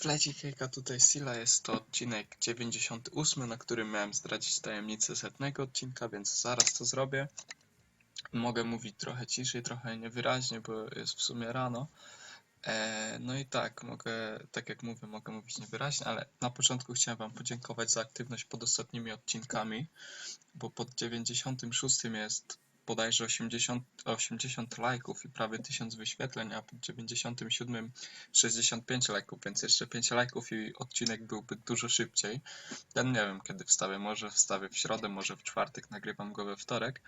Fleci Hejka, tutaj Sila, jest to odcinek 98, na którym miałem zdradzić tajemnicę setnego odcinka, więc zaraz to zrobię. Mogę mówić trochę ciszej, trochę niewyraźnie, bo jest w sumie rano. E, no i tak, mogę, tak jak mówię, mogę mówić niewyraźnie, ale na początku chciałem Wam podziękować za aktywność pod ostatnimi odcinkami, bo pod 96 jest bodajże 80, 80 lajków i prawie 1000 wyświetleń, a pod 97 65 lajków, więc jeszcze 5 lajków i odcinek byłby dużo szybciej. Ten nie wiem kiedy wstawię, może wstawię w środę, może w czwartek, nagrywam go we wtorek.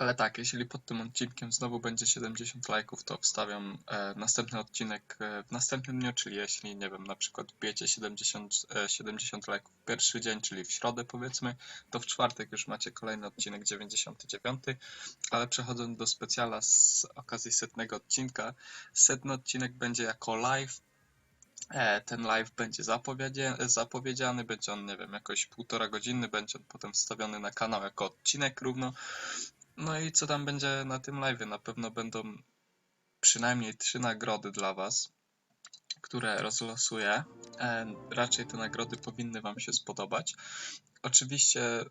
Ale tak, jeśli pod tym odcinkiem znowu będzie 70 lajków, to wstawiam e, następny odcinek e, w następnym dniu, czyli jeśli, nie wiem, na przykład wbijecie 70, e, 70 lajków w pierwszy dzień, czyli w środę powiedzmy, to w czwartek już macie kolejny odcinek 99. Ale przechodząc do specjala z okazji setnego odcinka, setny odcinek będzie jako live, E, Ten live będzie zapowiedziany, będzie on, nie wiem, jakoś półtora godziny, będzie on potem wstawiony na kanał jako odcinek równo. No i co tam będzie na tym live? Na pewno będą przynajmniej trzy nagrody dla Was, które rozlosuję. E, Raczej te nagrody powinny Wam się spodobać. Oczywiście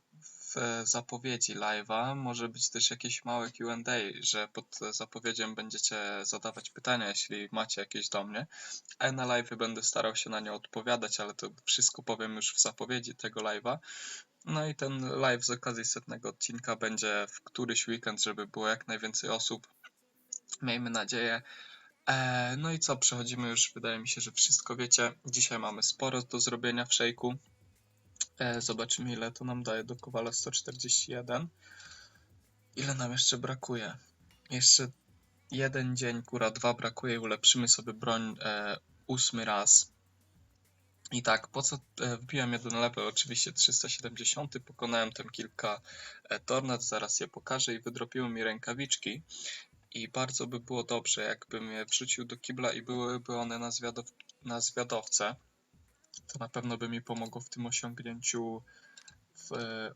w zapowiedzi live'a może być też jakieś małe Q&A, że pod zapowiedzią będziecie zadawać pytania, jeśli macie jakieś do mnie. A na live będę starał się na nie odpowiadać, ale to wszystko powiem już w zapowiedzi tego live'a. No i ten live z okazji setnego odcinka będzie w któryś weekend, żeby było jak najwięcej osób. Miejmy nadzieję. Eee, no i co, przechodzimy już, wydaje mi się, że wszystko wiecie. Dzisiaj mamy sporo do zrobienia w szejku. Eee, zobaczymy ile to nam daje do Kowala 141. Ile nam jeszcze brakuje? Jeszcze jeden dzień, kura, dwa brakuje i ulepszymy sobie broń e, ósmy raz. I tak, po co e, wbiłem jeden level? Oczywiście 370, pokonałem tam kilka e, tornad, zaraz je pokażę i wydropiły mi rękawiczki. I bardzo by było dobrze, jakbym je wrzucił do kibla i byłyby one na, zwiadow na zwiadowce. To na pewno by mi pomogło w tym osiągnięciu, w e,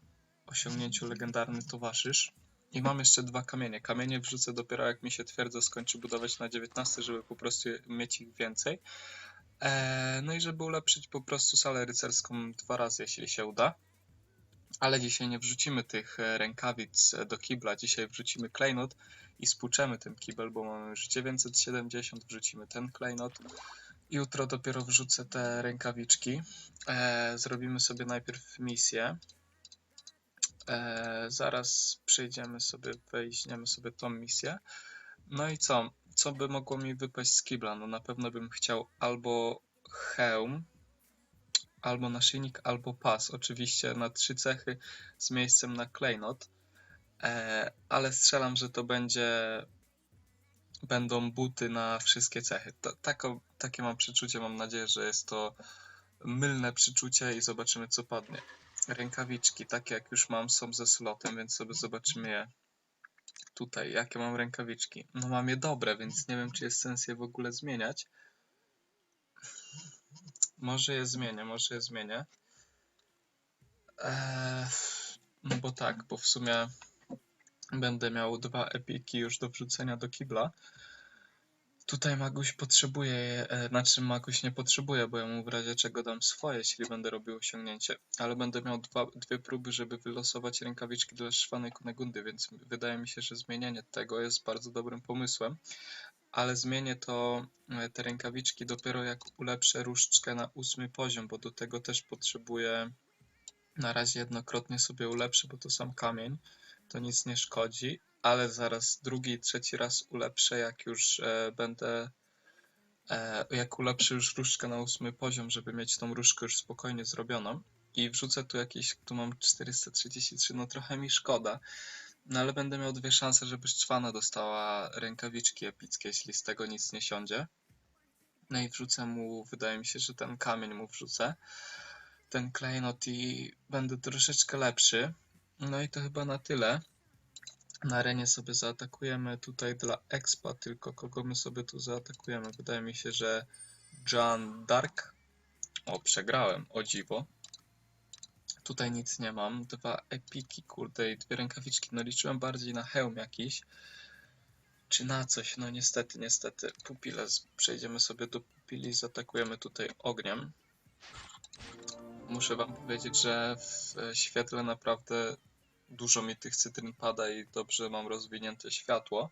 osiągnięciu legendarny towarzysz. I mam jeszcze dwa kamienie. Kamienie wrzucę dopiero jak mi się twierdza skończy budować na 19, żeby po prostu mieć ich więcej. Eee, no i żeby ulepszyć po prostu salę rycerską dwa razy, jeśli się uda. Ale dzisiaj nie wrzucimy tych e, rękawic e, do kibla, dzisiaj wrzucimy klejnot i spłuczemy ten kibel, bo mamy już 970, wrzucimy ten klejnot. Jutro dopiero wrzucę te rękawiczki. Zrobimy sobie najpierw misję. Zaraz przejdziemy sobie, weźmiemy sobie tą misję. No i co? Co by mogło mi wypaść z kibla? No na pewno bym chciał albo hełm, albo naszyjnik, albo pas. Oczywiście na trzy cechy z miejscem na klejnot. E, ale strzelam, że to będzie będą buty na wszystkie cechy. Tako, takie mam przeczucie, mam nadzieję, że jest to mylne przeczucie i zobaczymy co padnie. Rękawiczki, takie jak już mam, są ze slotem, więc sobie zobaczymy je tutaj, jakie mam rękawiczki. No mam je dobre, więc nie wiem, czy jest sens je w ogóle zmieniać. Może je zmienię, może je zmienię. Eee, no bo tak, bo w sumie będę miał dwa epiki już do wrzucenia do kibla. Tutaj Maguś potrzebuje, je, e, znaczy Maguś nie potrzebuje, bo ja mu w razie czego dam swoje, jeśli będę robił osiągnięcie. Ale będę miał dwa, dwie próby, żeby wylosować rękawiczki dla szwanej Kunegundy, więc wydaje mi się, że zmienienie tego jest bardzo dobrym pomysłem. Ale zmienię to, e, te rękawiczki dopiero jak ulepszę różdżkę na ósmy poziom, bo do tego też potrzebuję na razie jednokrotnie sobie ulepszę, bo to sam kamień, to nic nie szkodzi, ale zaraz drugi trzeci raz ulepszę, jak już e, będę, e, jak ulepszę już różdżkę na ósmy poziom, żeby mieć tą różdżkę już spokojnie zrobioną. I wrzucę tu jakieś, tu mam 433, no trochę mi szkoda, no ale będę miał dwie szanse, żeby Szczwana dostała rękawiczki epickie, jeśli z tego nic nie siądzie. No i wrzucę mu, wydaje mi się, że ten kamień mu wrzucę, ten klejnot i będę troszeczkę lepszy. No i to chyba na tyle. Na arenie sobie zaatakujemy tutaj dla expa, tylko kogo my sobie tu zaatakujemy? Wydaje mi się, że John Dark. O, przegrałem, o dziwo. Tutaj nic nie mam. Dwa epiki, kurde, i dwie rękawiczki. No liczyłem bardziej na hełm jakiś. Czy na coś? No niestety, niestety. Pupile, przejdziemy sobie do pili zaatakujemy tutaj ogniem. Muszę wam powiedzieć, że w świetle naprawdę dużo mi tych cytryn pada i dobrze mam rozwinięte światło.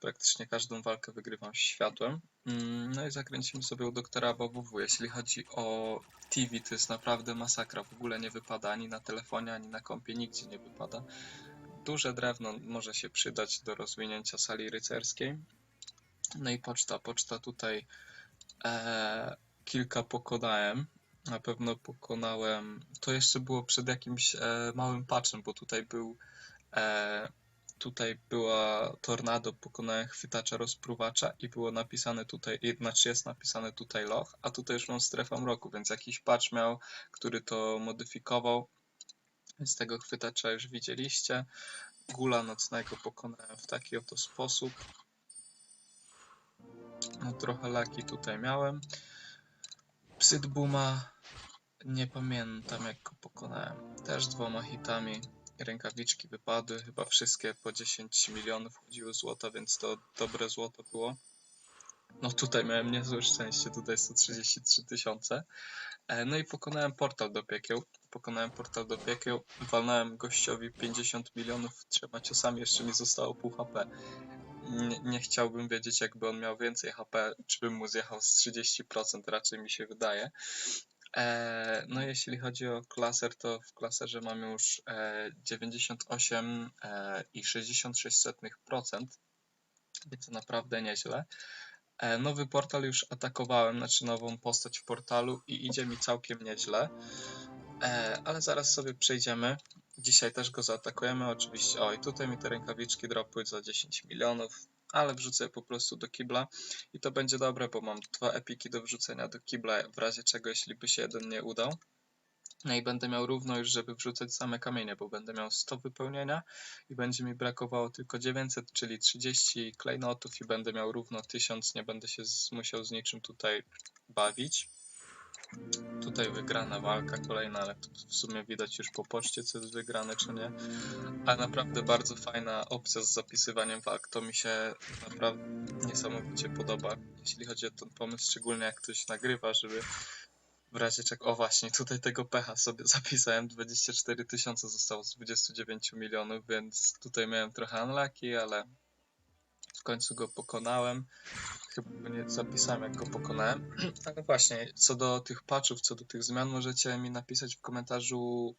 Praktycznie każdą walkę wygrywam światłem. Mm, No i zakręcimy sobie u doktora BWW. Jeśli chodzi o TV, to jest naprawdę masakra. W ogóle nie wypada ani na telefonie, ani na kompie, nigdzie nie wypada. Duże drewno może się przydać do rozwinięcia sali rycerskiej. No i poczta. Poczta tutaj e, kilka pokonałem. Na pewno pokonałem. To jeszcze było przed jakimś e, małym patchem, bo tutaj był. E, tutaj była tornado, pokonałem chwytacza rozpruwacza i było napisane tutaj, znaczy jest napisane tutaj loch, a tutaj już mam strefę mroku, więc jakiś patch miał, który to modyfikował. Więc tego chwytacza już widzieliście. Gula nocnego pokonałem w taki oto sposób. No trochę laki tutaj miałem. Psydbuma nie pamiętam jak go pokonałem. Też dwoma hitami. Rękawiczki wypadły, chyba wszystkie po 10 milionów chodziły złota, więc to dobre złoto było. No tutaj miałem niezłe szczęście, tutaj 133 tysiące. E, No i pokonałem portal do piekieł. Pokonałem portal do piekieł, walnąłem gościowi 50 milionów trzema ciosami, jeszcze mi zostało pół HP. Nie, chciałbym wiedzieć, jakby on miał więcej HP, czy bym mu zjechał z 30%, raczej mi się wydaje. E, no jeśli chodzi o klaser, to w klaserze mam już e, 98 e, i 66%, więc to naprawdę nieźle. E, nowy portal już atakowałem, znaczy nową postać w portalu i idzie mi całkiem nieźle. E, ale zaraz sobie przejdziemy. Dzisiaj też go zaatakujemy, oczywiście. O, i tutaj mi te rękawiczki dropły za 10 milionów, ale wrzucę po prostu do kibla i to będzie dobre, bo mam dwa epiki do wrzucenia do kibla, w razie czego, jeśli by się jeden nie udał. No i będę miał równo już, żeby wrzucać same kamienie, bo będę miał 100 wypełnienia i będzie mi brakowało tylko 900, czyli 30 klejnotów i będę miał równo 1000, nie będę się musiał z niczym tutaj bawić. Tutaj wygrana walka kolejna, ale w sumie widać już po poczcie, co jest wygrane, czy nie. Ale naprawdę bardzo fajna opcja z zapisywaniem walk. To mi się naprawdę niesamowicie podoba, jeśli chodzi o ten pomysł, szczególnie jak ktoś nagrywa, żeby w razie czego. O właśnie, tutaj tego pecha sobie zapisałem. 24 tysiące zostało z 29 milionów, więc tutaj miałem trochę unlucky, ale w końcu go pokonałem. Chyba nie zapisałem, jak go pokonałem. Ale właśnie, co do tych patchów, co do tych zmian, możecie mi napisać w komentarzu,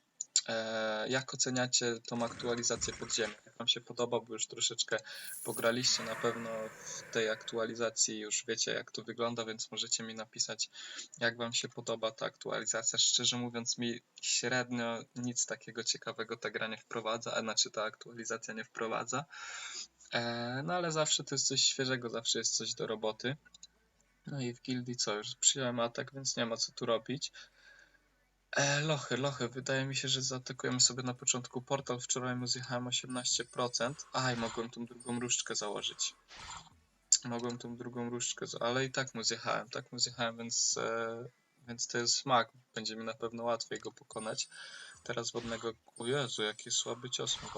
e, jak oceniacie tą aktualizację podziemia. Jak Wam się podoba, bo już troszeczkę pograliście na pewno w tej aktualizacji, już wiecie, jak to wygląda, więc możecie mi napisać, jak Wam się podoba ta aktualizacja. Szczerze mówiąc, mi średnio nic takiego ciekawego ta gra nie wprowadza, a znaczy ta aktualizacja nie wprowadza. E, no ale zawsze to jest coś świeżego, zawsze jest coś do roboty. No i w gildii co, już przyjąłem atak, więc nie ma co tu robić. E, lochy, lochy, wydaje mi się, że zaatakujemy sobie na początku portal. Wczoraj mu zjechałem 18%. Aj, mogłem tą drugą różdżkę założyć. Mogłem tą drugą różdżkę, ale i tak mu zjechałem, tak mu zjechałem, więc, e, więc to jest smak. Będzie mi na pewno łatwiej go pokonać. Teraz wodnego, o Jezu, jaki słaby cios mu.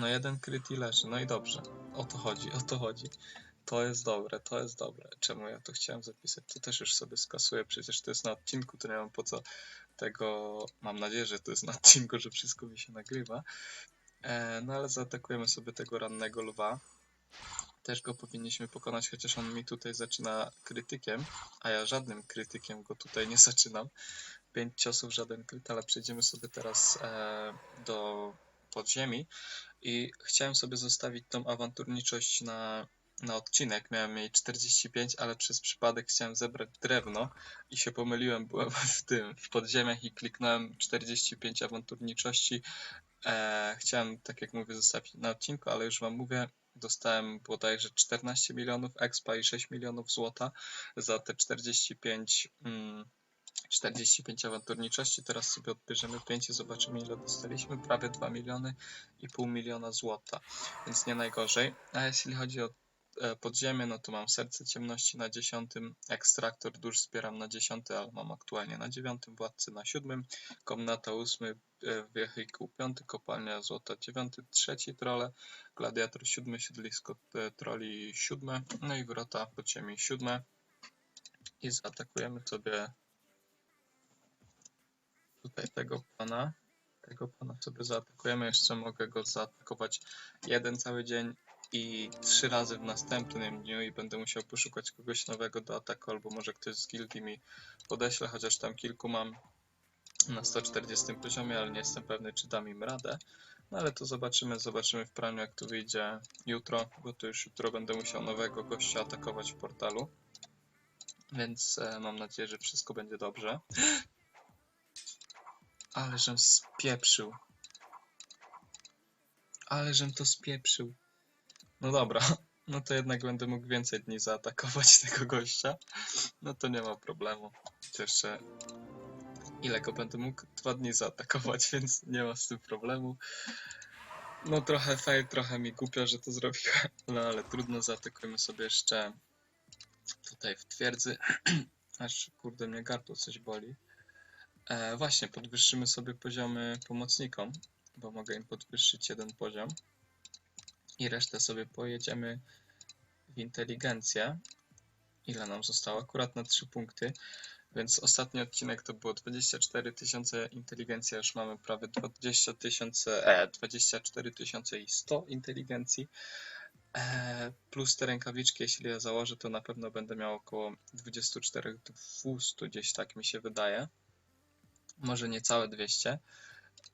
No jeden kryt i leży, no i dobrze. O to chodzi, o to chodzi. To jest dobre, to jest dobre. Czemu ja to chciałem zapisać? To też już sobie skasuję, przecież to jest na odcinku, to nie mam po co tego... Mam nadzieję, że to jest na odcinku, że wszystko mi się nagrywa. E, no ale zaatakujemy sobie tego rannego lwa. Też go powinniśmy pokonać, chociaż on mi tutaj zaczyna krytykiem, a ja żadnym krytykiem go tutaj nie zaczynam. Pięć ciosów, żaden kryt, ale przejdziemy sobie teraz e, do podziemi. I chciałem sobie zostawić tą awanturniczość na, na odcinek. Miałem jej 45, ale przez przypadek chciałem zebrać drewno i się pomyliłem. Byłem w tym, w podziemiach i kliknąłem 45 awanturniczości. E, chciałem, tak jak mówię, zostawić na odcinku, ale już Wam mówię, dostałem bodajże 14 milionów expa i 6 milionów złota za te 45. Mm, 45 awanturniczości, teraz sobie odbierzemy 5 i zobaczymy ile dostaliśmy, prawie 2 miliony i pół miliona złota, więc nie najgorzej. A jeśli chodzi o e, podziemie, no to mam serce ciemności na dziesiątym, ekstraktor dusz zbieram na dziesiąty, ale mam aktualnie na dziewiątym, władcy na siódmym, komnata ósmy, e, wehikuł piąty, kopalnia złota dziewiąty, trzeci trole, gladiator siódmy, siedlisko e, troli siódme, no i wrota podziemi siódme. I zaatakujemy sobie tutaj tego pana. Tego pana sobie zaatakujemy. Jeszcze mogę go zaatakować jeden cały dzień i trzy razy w następnym dniu i będę musiał poszukać kogoś nowego do ataku, albo może ktoś z gildii mi podeśle, chociaż tam kilku mam na 140 poziomie, ale nie jestem pewny, czy dam im radę. No ale to zobaczymy, zobaczymy w praniu, jak to wyjdzie jutro, bo to już jutro będę musiał nowego gościa atakować w portalu. Więc e, mam nadzieję, że wszystko będzie dobrze. Ale żem spieprzył. Ale żem to spieprzył. No dobra, no to jednak będę mógł więcej dni zaatakować tego gościa. No to nie ma problemu. Jeszcze ile go będę mógł? Dwa dni zaatakować, więc nie ma z tym problemu. No trochę fail, trochę mi głupio, że to zrobiłem. No ale trudno, zaatakujmy sobie jeszcze tutaj w twierdzy. Aż kurde mnie gardło coś boli. E, właśnie, podwyższymy sobie poziomy pomocnikom, bo mogę im podwyższyć jeden poziom. I resztę sobie pojedziemy w inteligencję. Ile nam zostało? Akurat na 3 punkty. Więc ostatni odcinek to było 24 tysiące inteligencji, już mamy prawie 20 tysięcy, e, 24 tysiące i 100 inteligencji. E, plus te rękawiczki, jeśli je założę, to na pewno będę miał około 24 200 gdzieś tak mi się wydaje. Może nie całe 200.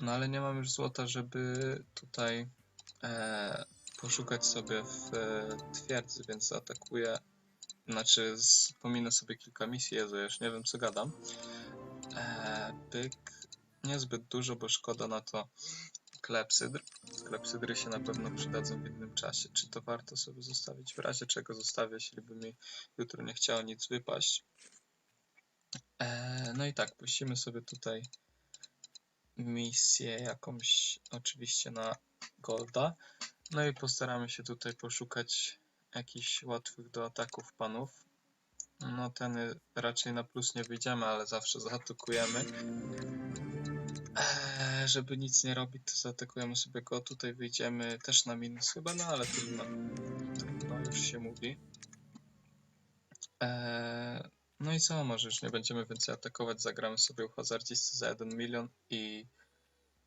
No ale nie mam już złota, żeby tutaj e, poszukać sobie w e, twierdzy, więc zaatakuję. Znaczy, pominę sobie kilka misji, Jezu, już nie wiem co gadam. E, pyk. Niezbyt dużo, bo szkoda na to klepsydr. Klepsydry się na pewno przydadzą w innym czasie. Czy to warto sobie zostawić? W razie czego zostawię, jeśli by mi jutro nie chciało nic wypaść. E, no i tak, puścimy sobie tutaj misję jakąś, oczywiście na Golda. No i postaramy się tutaj poszukać jakichś łatwych do ataków panów. No ten raczej na plus nie wyjdziemy, ale zawsze zaatakujemy. Eee, żeby nic nie robić, to zaatakujemy sobie go. Tutaj wyjdziemy też na minus chyba, no ale trudno. Trudno już się mówi. Eee, no i co, może już nie będziemy więcej atakować, zagramy sobie u hazardzisty za 1 milion i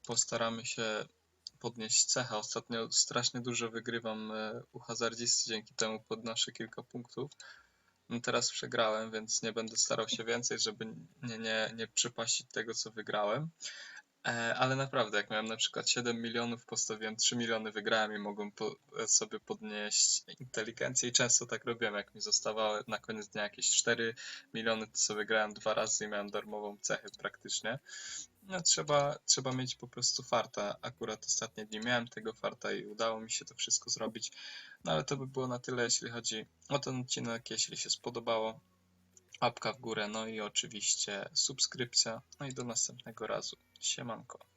postaramy się podnieść cecha. Ostatnio strasznie dużo wygrywam e, u hazardzisty, dzięki temu podnoszę kilka punktów. No teraz przegrałem, więc nie będę starał się więcej, żeby nie, nie, nie przepaścić tego, co wygrałem. E, ale naprawdę, jak miałem na przykład 7 milionów, postawiłem 3 miliony, wygrałem i mogłem po, sobie podnieść inteligencję i często tak robiłem, jak mi zostawały na koniec dnia jakieś 4 miliony, to sobie grałem dwa razy i miałem darmową cechę praktycznie. No trzeba, trzeba mieć po prostu farta. Akurat ostatnie dni miałem tego farta i udało mi się to wszystko zrobić. No ale to by było na tyle, jeśli chodzi o ten odcinek. Jeśli się spodobało, łapka w górę, no i oczywiście subskrypcja. No i do następnego razu. Siemanko.